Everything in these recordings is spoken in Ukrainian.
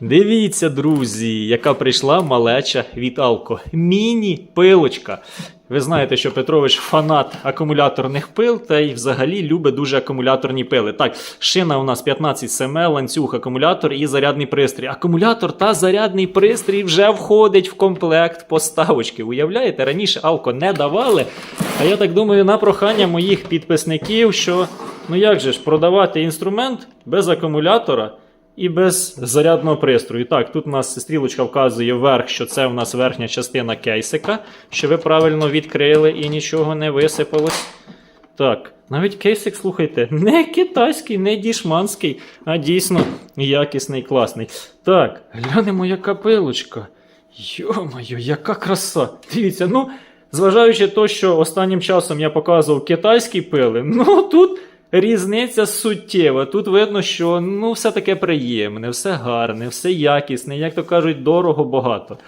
Дивіться, друзі, яка прийшла малеча від Алко. Міні-пилочка. Ви знаєте, що Петрович фанат акумуляторних пил та й взагалі любить дуже акумуляторні пили. Так, шина у нас 15 см, ланцюг, акумулятор і зарядний пристрій. Акумулятор та зарядний пристрій вже входить в комплект поставочки. Уявляєте, раніше Алко не давали. А я так думаю, на прохання моїх підписників, що ну як же ж продавати інструмент без акумулятора. І без зарядного пристрою. Так, тут у нас стрілочка вказує вверх, що це у нас верхня частина кейсика, що ви правильно відкрили і нічого не висипалось. Так, навіть кейсик, слухайте, не китайський, не дішманський, а дійсно якісний, класний. Так, глянемо, яка пилочка. Йо-моє, яка краса! Дивіться, ну, зважаючи то, що останнім часом я показував китайські пили, ну тут. Різниця суттєва. Тут видно, що ну все таке приємне, все гарне, все якісне, як то кажуть, дорого багато.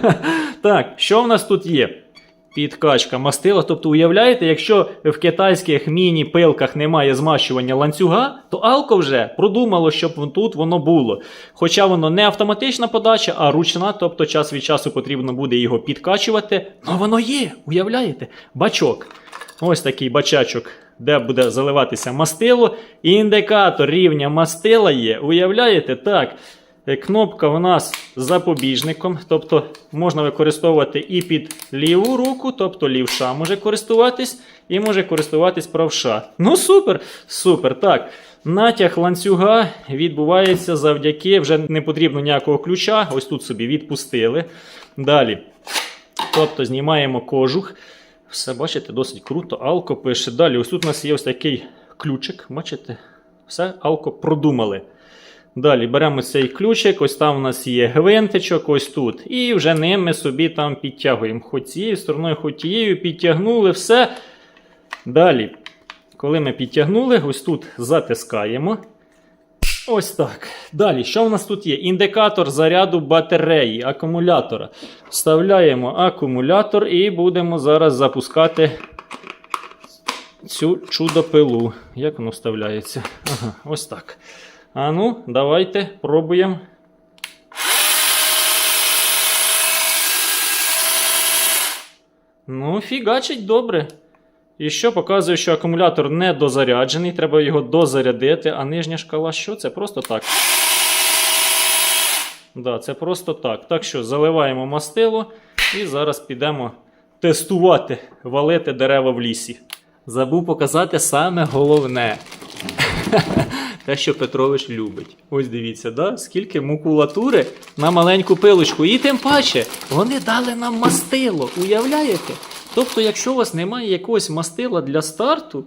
так, що в нас тут є? Підкачка мастила. Тобто, уявляєте, якщо в китайських міні-пилках немає змащування ланцюга, то Алко вже продумало, щоб тут воно було. Хоча воно не автоматична подача, а ручна, тобто час від часу потрібно буде його підкачувати. Ну воно є, уявляєте? Бачок. Ось такий бачачок, де буде заливатися мастило. Індикатор рівня мастила є. Уявляєте? Так. Е, Кнопка у нас з запобіжником, тобто можна використовувати і під ліву руку, тобто лівша може користуватись, і може користуватись правша. Ну супер, супер. Так. Натяг ланцюга відбувається завдяки, вже не потрібно ніякого ключа. Ось тут собі відпустили. Далі. Тобто знімаємо кожух. Все, бачите, досить круто. Алко пише. Далі, ось тут у нас є ось такий ключик. Бачите? Все, Алко продумали. Далі беремо цей ключик, ось там у нас є гвинтичок, ось тут. І вже ним ми собі там підтягуємо. Хоч цією стороною, хоч тією, підтягнули, все. Далі, коли ми підтягнули, ось тут затискаємо. Ось так. Далі, що в нас тут є? Індикатор заряду батареї, акумулятора. Вставляємо акумулятор і будемо зараз запускати цю чудо-пилу. Як воно вставляється? Ага, ось так. А ну, давайте пробуємо. Ну, фігачить добре. І що показує, що акумулятор не дозаряджений, треба його дозарядити, а нижня шкала що? Це просто так. Да, це просто так. Так що заливаємо мастило і зараз підемо тестувати, валити дерева в лісі. Забув показати саме головне. Те, що Петрович любить. Ось дивіться, да? скільки макулатури на маленьку пилочку. І тим паче вони дали нам мастило. Уявляєте? Тобто, якщо у вас немає якогось мастила для старту,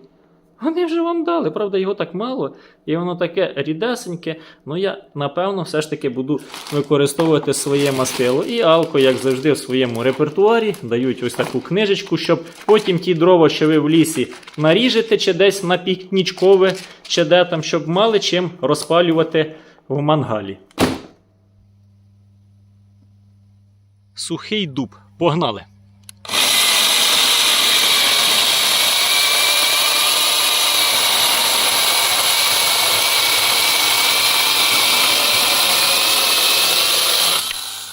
вони вже вам дали. Правда, його так мало, і воно таке рідесеньке. Ну я напевно все ж таки буду використовувати своє мастило. І Алко, як завжди, в своєму репертуарі дають ось таку книжечку, щоб потім ті дрова, що ви в лісі наріжете, чи десь на пікнічкове, чи де там, щоб мали чим розпалювати в мангалі. Сухий дуб. Погнали!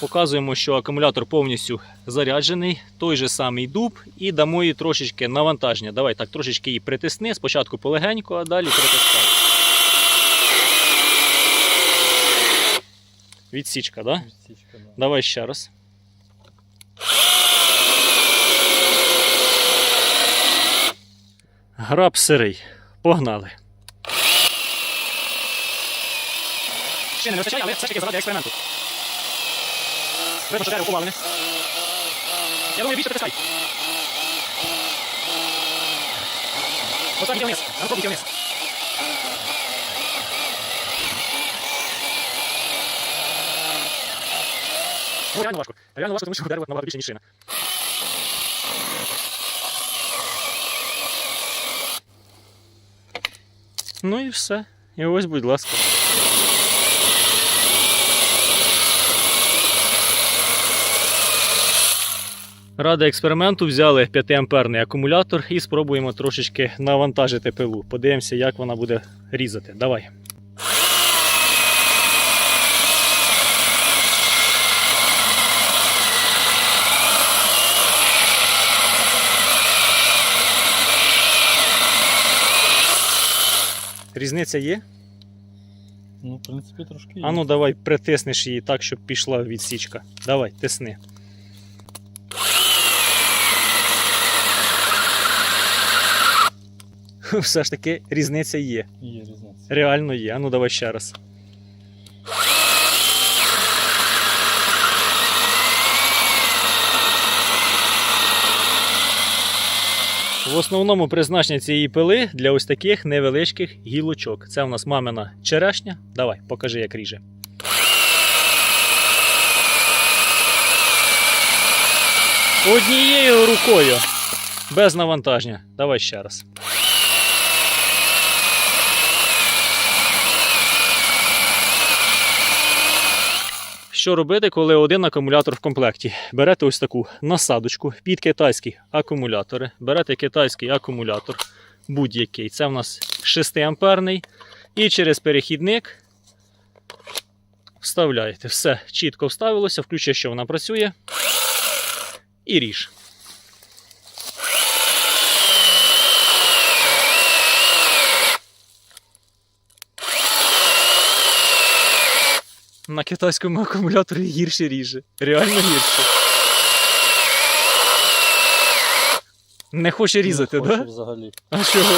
Показуємо, що акумулятор повністю заряджений, той же самий дуб, і дамо їй трошечки навантаження. Давай так, трошечки її притисни, спочатку полегенько, а далі притискай. Відсічка, так? Да? Відсічка, да. Давай ще раз. Граб сирий. Погнали. Ще не вистачає, але все ж таки заради експерименту. Видно, що дерево повалене. Я думаю, більше притискай. Ось так іде вниз. А ну пробуйте вниз. Ну, реально важко. Реально важко, тому що дерево набагато більше, ніж шина. Ну і все. І ось, будь ласка. Ради експерименту взяли 5-амперний акумулятор і спробуємо трошечки навантажити пилу. Подивимося, як вона буде різати. Давай. Різниця є? Ну, в принципі, трошки ну є. Ану, давай притиснеш її так, щоб пішла відсічка. Давай, тисни. Все ж таки різниця є. Є різниця. Реально є. А ну давай ще раз. В основному призначення цієї пили для ось таких невеличких гілочок. Це у нас мамина черешня. Давай, покажи, як ріже. Однією рукою. Без навантаження. Давай ще раз. Що робити, коли один акумулятор в комплекті? Берете ось таку насадочку під китайські акумулятори. Берете китайський акумулятор, будь-який. Це в нас 6 амперний. І через перехідник вставляєте. Все чітко вставилося, включає, що вона працює. І ріж. На китайському акумуляторі гірше ріже. Реально гірше. Не хоче різати, так? Да? взагалі. А чого?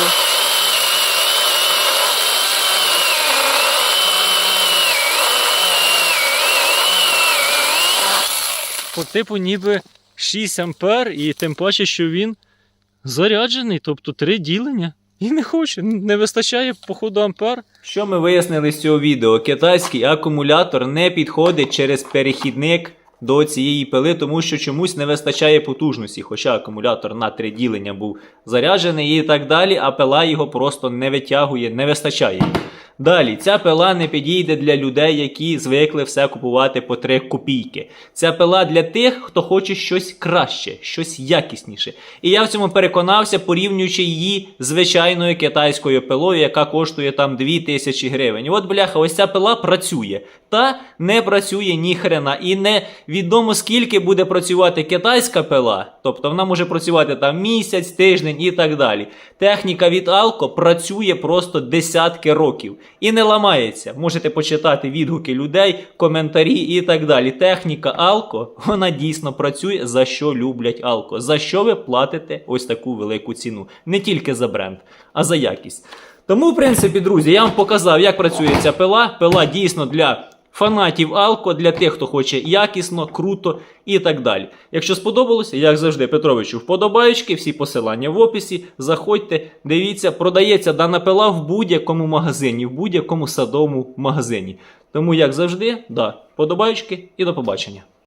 По типу ніби 6 ампер, і тим паче, що він заряджений, тобто три ділення. І не хоче, не вистачає, походу, ампер. Що ми вияснили з цього відео? Китайський акумулятор не підходить через перехідник до цієї пили, тому що чомусь не вистачає потужності. Хоча акумулятор на три ділення був заряджений і так далі, а пила його просто не витягує, не вистачає. Далі, ця пила не підійде для людей, які звикли все купувати по 3 копійки. Ця пила для тих, хто хоче щось краще, щось якісніше. І я в цьому переконався, порівнюючи її звичайною китайською пилою, яка коштує там 2000 гривень. От, бляха, ось ця пила працює. Та не працює ні хрена. І не відомо скільки буде працювати китайська пила. Тобто вона може працювати там місяць, тиждень і так далі. Техніка від Алко працює просто десятки років і не ламається. Можете почитати відгуки людей, коментарі і так далі. Техніка Алко, вона дійсно працює, за що люблять Алко. За що ви платите ось таку велику ціну? Не тільки за бренд, а за якість. Тому, в принципі, друзі, я вам показав, як працює ця пила. Пила дійсно для фанатів Алко, для тих, хто хоче якісно, круто і так далі. Якщо сподобалося, як завжди, Петровичу, вподобаючки, всі посилання в описі. Заходьте, дивіться, продається дана пила в будь-якому магазині, в будь-якому садовому магазині. Тому, як завжди, да, вподобаючки і до побачення.